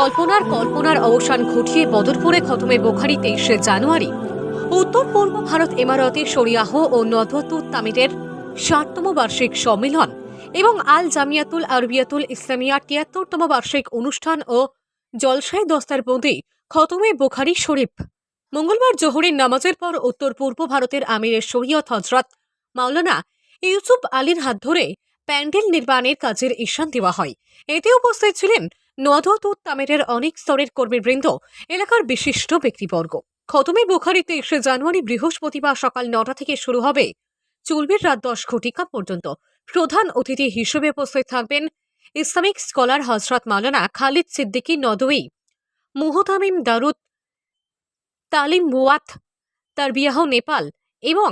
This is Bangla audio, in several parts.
জল্পনার কল্পনার অবসান ঘটিয়ে বদরপুরে খতমে বোখারি তেইশে জানুয়ারি, উত্তর পূর্ব ভারত এমারতে শরিয়াহ ও নদতুত তামিরের ষাটতম বার্ষিক সম্মেলন এবং আল জামিয়াতুল আরবিয়াতুল ইসলামিয়ার তিয়াত্তরতম বার্ষিক অনুষ্ঠান ও জলসায় দস্তার বন্দি খতমে বোখারি শরীফ। মঙ্গলবার জোহরের নামাজের পর উত্তর পূর্ব ভারতের আমিরের শরীয়ত হজরত মাওলানা ইউসুফ আলীর হাত ধরে প্যান্ডেল নির্মাণের কাজের ঈশান দেওয়া হয়। এতে উপস্থিত ছিলেন নদত তামেরের অনেক স্তরের কর্মীবৃন্দ, এলাকার বিশিষ্ট ব্যক্তিবর্গ। খতমে বুখারি তেইশে জানুয়ারি বৃহস্পতিবার সকাল নটা থেকে শুরু হবে চলবের রাত দশ ঘটিকা পর্যন্ত। প্রধান অতিথি হিসেবে উপস্থিত থাকবেন ইসলামিক স্কলার হজরত মাওলানা খালিদ সিদ্দিকী নদওয়ি মুহতামিম দারুদ তালিম মুয়াত তার তারবিয়াহ নেপাল এবং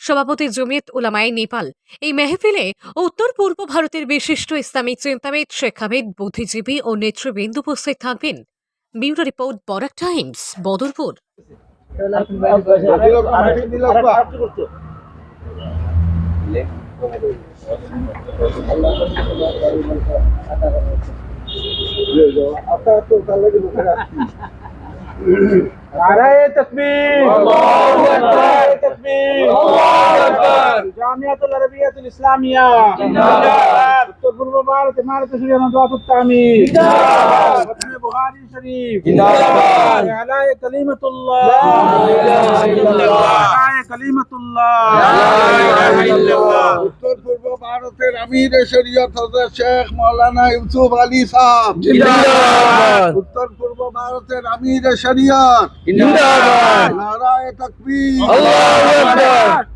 সভাপতি জমিয়ত উলামাই নেপাল, এই মেহফিলে উত্তর পূর্ব ভারতের বিশিষ্ট ইসলামী চিন্তাবিদ, শেখাবিদ, বুদ্ধিজীবী ও নেতৃবৃন্দ উপস্থিত থাকবেন। Bureau report, Barak Times, Badarpur. আপনার তো তার নারায় তকবীর। নারায় তকবীর। জামিয়াতুল আরবিয়াতুল ইসলামিয়া। উত্তর পূর্ব ভারত ইমারত সুরিয়ানা দোয়া তুত্তামি القرآن الشريف على كلمة الله على كلمة الله উত্তর পূর্ব ভারতের আমির শরীয়ত হজরত শেখ মৌলানা ইউসুফ আলী সাহ উত্তর পূর্ব ভারতের আমির শরীয়ত নারায় তকবীর আল্লাহু আকবার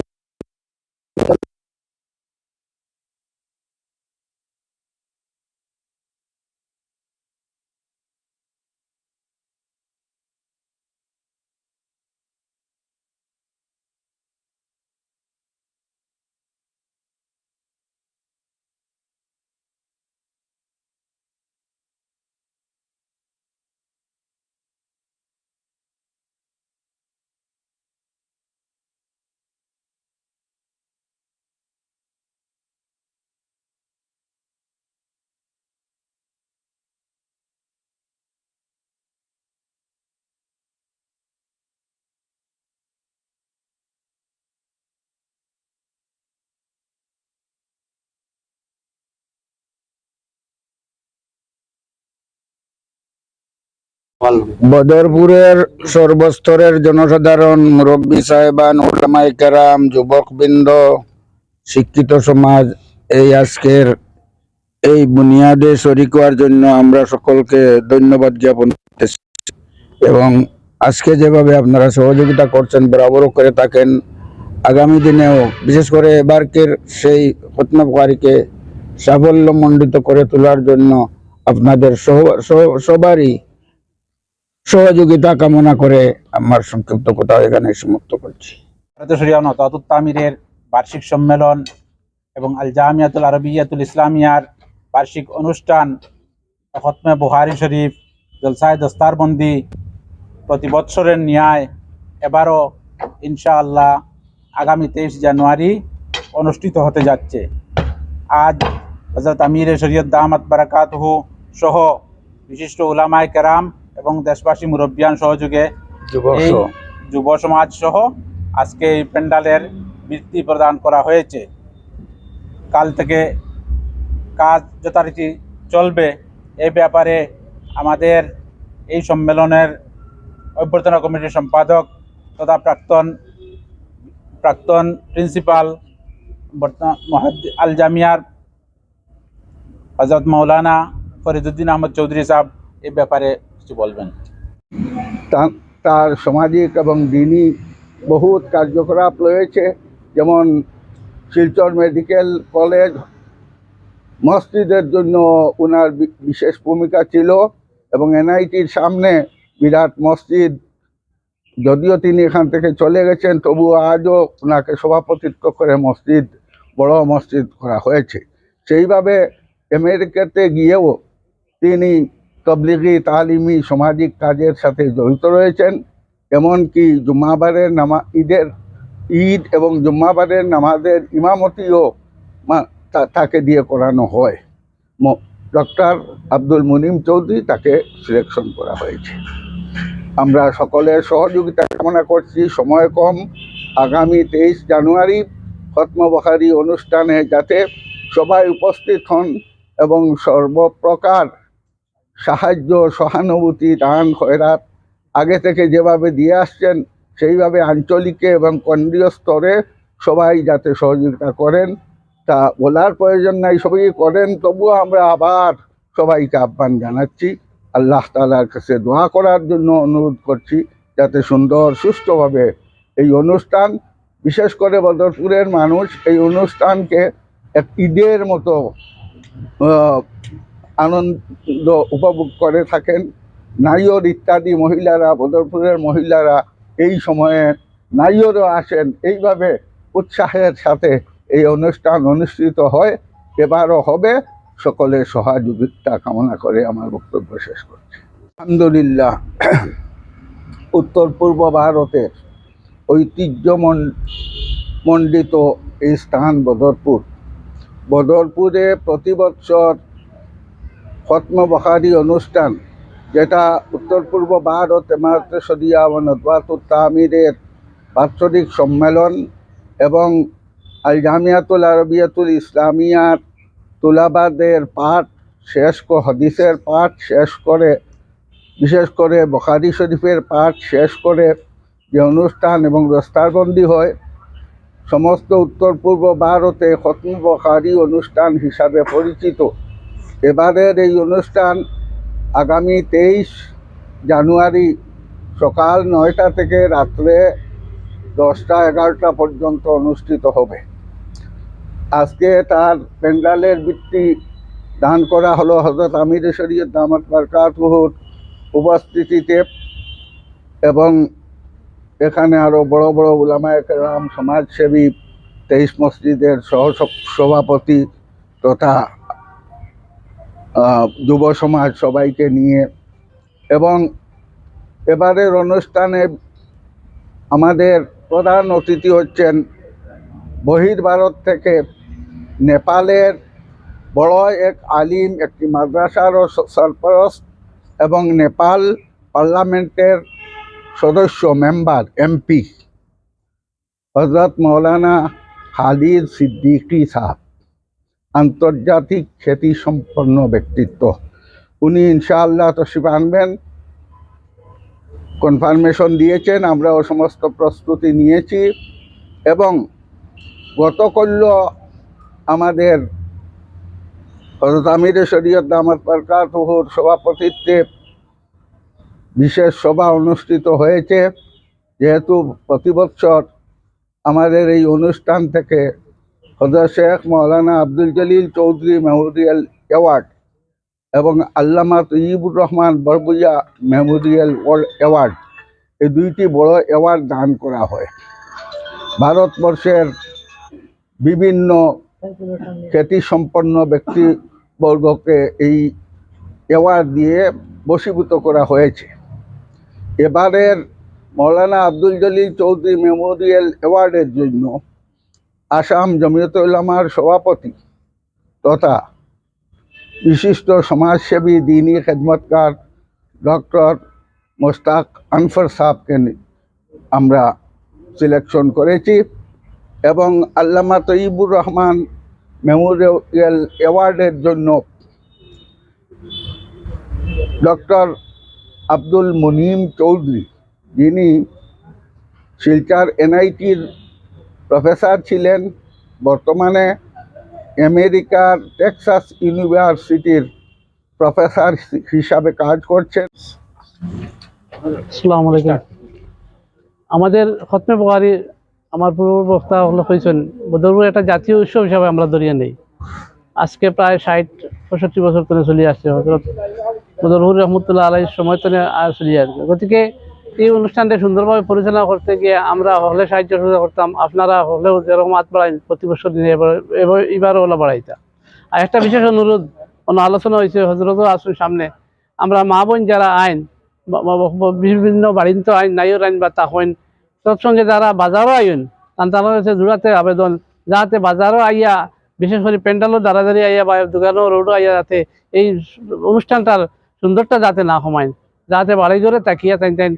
বদরপুরের সর্বস্তরের জনসাধারণ, মুরব্বী সাহেবান ওলামাই কেরাম, যুবকবৃন্দ, শিক্ষিত সমাজ, এই আজকের এই বুনিয়াদে শরিক হওয়ার জন্য আমরা সকলকে ধন্যবাদ জ্ঞাপন করতেছি। এবং আজকে যেভাবে আপনারা সহযোগিতা করছেন, বরাবরও করে থাকেন, আগামী দিনেও, বিশেষ করে এবারকের সেই খতনাকারীকে সাফল্যমণ্ডিত করে তোলার জন্য আপনাদের সবারই সহযোগিতা কামনা করে আমার সংক্ষিপ্ত কথা এখানে সমাপ্ত করছি। তামিরের বার্ষিক সম্মেলন এবং আল জামিয়াতুল আরবিয়াতুল ইসলামিয়ার বার্ষিক অনুষ্ঠান খতমে বুহারি শরীফ, জলসায় দস্তারবন্দি প্রতি বৎসরের ন্যায় এবারও ইনশাআল্লাহ আগামী তেইশ জানুয়ারি অনুষ্ঠিত হতে যাচ্ছে। আজ হজরত আমির শরীয়ত দামাত বারাকাতহু সহ বিশিষ্ট উলামায় কেরাম এবং দেশবাসী মুরব্বিয়ান সহযোগে যুব সমাজ। সহ আজকে এই প্যান্ডালের বৃত্তি প্রদান করা হয়েছে। কাল থেকে কাজ যথারীতি চলবে। এই ব্যাপারে আমাদের এই সম্মেলনের অভ্যর্থনা কমিটির সম্পাদক তথা প্রাক্তন প্রাক্তন প্রিন্সিপাল আল জামিয়ার হজরত মৌলানা ফরিদুদ্দিন আহমদ চৌধুরী সাহেব এ ব্যাপারে কিছু বলবেন? তার সামাজিক এবং দিনী বহুত কার্যকলাপ রয়েছে, যেমন শিলচর মেডিকেল কলেজ, মসজিদের জন্য ওনার বিশেষ ভূমিকা ছিল এবং এনআইটির সামনে বিরাট মসজিদ। যদিও তিনি এখান থেকে চলে গেছেন, তবুও আজও ওনাকে সভাপতিত্ব করে মসজিদ, বড় মসজিদ করা হয়েছে। সেইভাবে আমেরিকাতে গিয়েও তিনি তবলিগি, তালিমি, সামাজিক কাজের সাথে জড়িত রয়েছেন, এমনকি জুম্মাবারের নামা, ঈদের, ঈদ এবং জুম্মাবারের নামাজের ইমামতিও তাকে দিয়ে করানো হয়। ডক্টর আব্দুল মুনিম চৌধুরী তাকে সিলেকশন করা হয়েছে। আমরা সকলের সহযোগিতা কামনা করছি। সময় কম। আগামী তেইশ জানুয়ারি খতমবহারি অনুষ্ঠানে যাতে সবাই উপস্থিত হন এবং সর্বপ্রকার সাহায্য, সহানুভূতি, দান, খয়রাত আগে থেকে যেভাবে দিয়ে আসছেন, সেইভাবে আঞ্চলিকে এবং কেন্দ্রীয় স্তরে সবাই যাতে সহযোগিতা করেন, তা বলার প্রয়োজন নাই। সবাই করেন, তবুও আমরা আবার সবাইকে আহ্বান জানাচ্ছি। আল্লাহ তালার কাছে দোয়া করার জন্য অনুরোধ করছি, যাতে সুন্দর সুস্থভাবে এই অনুষ্ঠান, বিশেষ করে বদরপুরের মানুষ এই অনুষ্ঠানকে এক ঈদের মতো আনন্দ উপভোগ করে থাকেন। নাইয়র ইত্যাদি মহিলারা, বদরপুরের মহিলারা এই সময়ে নাইয়রও আসেন। এইভাবে উৎসাহের সাথে এই অনুষ্ঠান অনুষ্ঠিত হয়। এবারও হবে। সকলের সহযোগিতা কামনা করে আমার বক্তব্য শেষ করছি। আলহামদুলিল্লাহ, উত্তর পূর্ব ভারতের ঐতিহ্যমন- মণ্ডিত এই স্থান বদরপুর। বদরপুরে প্রতি বছর খতম অনুষ্ঠান, যেটা উত্তর পূর্ব ভারত এমারতে সদিয়া নদওয়াতুল তামিরের বাৎসরিক সম্মেলন এবং আল জামিয়াতুল আরবিয়াতুল ইসলামিয়ার তুলাবাদের পাঠ শেষ হদিসের পাঠ শেষ করে, বিশেষ করে বখারি শরীফের পাঠ শেষ করে যে অনুষ্ঠান এবং দস্তারবন্দি হয়, সমস্ত উত্তর পূর্ব ভারতে খতম বখারি অনুষ্ঠান হিসাবে পরিচিত। এবারের এই অনুষ্ঠান আগামী তেইশ জানুয়ারি সকাল নয়টা থেকে রাত্রে দশটা এগারোটা পর্যন্ত অনুষ্ঠিত হবে। আজকে তার প্যান্ডালের বৃত্তি দান করা হলো হজরত আমির শরীয়ত দামাত বারকাতুহুর উপস্থিতিতে এবং এখানে আরও বড় বড় উলামায় কেরাম, সমাজসেবী, তেইশ মসজিদের সহ সভাপতি তথা যুব সমাজ সবাইকে নিয়ে। এবং এবারের অনুষ্ঠানে আমাদের প্রধান অতিথি হচ্ছেন বহির্ভারত থেকে নেপালের বড় এক আলিম, একটি মাদ্রাসারও স- সরপরস্ত এবং নেপাল পার্লামেন্টের সদস্য, মেম্বার, এমপি হজরত মৌলানা খালিদ সিদ্দিকি সাহেব। আন্তর্জাতিক খ্যাতিসম্পন্ন ব্যক্তিত্ব। উনি ইনশাআল্লাহ তশরিফ আনবেন। কনফার্মেশন দিয়েছেন, আমরাও সমস্ত প্রস্তুতি নিয়েছি। এবং গতকল্য আমাদের হজরত আমির শরীয়ত দামাত বরকাতুহুর সভাপতিত্বে বিশেষ সভা অনুষ্ঠিত হয়েছে। যেহেতু প্রতি বছর আমাদের এই অনুষ্ঠান থেকে হজরত শেখ মৌলানা আব্দুল জলিল চৌধুরী মেমোরিয়াল অ্যাওয়ার্ড এবং আল্লামা তৈবুর রহমান বরবুইয়া মেমোরিয়াল অ্যাওয়ার্ড, এই দুইটি বড় অ্যাওয়ার্ড দান করা হয়। ভারতবর্ষের বিভিন্ন খ্যাতিসম্পন্ন ব্যক্তিবর্গকে এই অ্যাওয়ার্ড দিয়ে বশীভূত করা হয়েছে। এবারের মৌলানা আব্দুল জলিল চৌধুরী মেমোরিয়াল অ্যাওয়ার্ডের জন্য আসাম জমিয়ত উলামার সভাপতি তথা বিশিষ্ট সমাজসেবী, দিনী খেদমতকার ডক্টর মোস্তাক আনফর সাহকে নি- আমরা সিলেকশন করেছি এবং আল্লামা তৈবুর রহমান মেমোরিয়াল অ্যাওয়ার্ডের জন্য ডক্টর আব্দুল মুনিম চৌধুরী, যিনি শিলচার এনআইটির প্রফেসর ছিলেন বর্তমানে আমেরিকার টেক্সাস ইউনিভার্সিটির প্রফেসর হিসাবে কাজ করছেন। আসসালামু আলাইকুম। আমাদের খতমে বখারি আমার পূর্ব বক্তা হলো হয়েছেন বদরপুর একটা জাতীয় উৎসব হিসাবে আমরা ধরিয়ে নেই। আজকে প্রায় ষাট, পঁয়ষট্টি বছর ধরে চলে আসছে হজরত বদরপুর রহমতুল্লাহ আলাইর সময় তো আর চলে আসবে। গতিকে এই অনুষ্ঠানটা সুন্দরভাবে পরিচালনা করতে গিয়ে আমরা হলে সাহায্য সহযোগিতা করতাম। আপনারা হলেও যেরকম হাত বাড়াই, প্রতি বছর এবারও হলো বাড়াইতা। আর একটা বিশেষ অনুরোধ অন্য আলোচনা হয়েছে হজরতও আসুন সামনে। আমরা মা বোন যারা আইন বিভিন্ন বাড়িন্ত আইন নাইর আইন বা তাহইন তৎসঙ্গে যারা বাজারও আইন তারা হচ্ছে জোড়াতে আবেদন যাতে বাজারও আইয়া, বিশেষ করে প্যান্ডালও দাঁড়াদাঁড়ি আইয়া বা দোকানও রোডও আইয়া যাতে এই অনুষ্ঠানটার সুন্দরটা যাতে না কমায় যাতে বাড়ি ঘরে তাকিয়া তাই তাই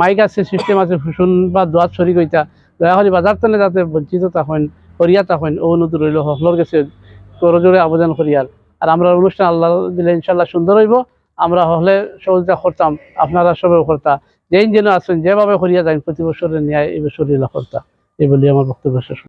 মাইক আছে সিস্টেম আছে, শুন বা দোয়াত সরি কইতা দয়া করে বাজার টানে যাতে বঞ্চিত করিয়া তখন ও অনুরোধ রইল সকলের কাছে করজোরে আবেদন করিয়ার আর আমরা অনুষ্ঠান আল্লাহ দিলে ইনশাল্লাহ সুন্দর হইব। আমরা হলে সহযোগিতা করতাম, আপনারা সবাই করতা। যেই যেন আছেন, যেভাবে করিয়া যাই প্রতি বছরের ন্যায় এই বছর করতা। এই বলি আমার বক্তব্য শেষ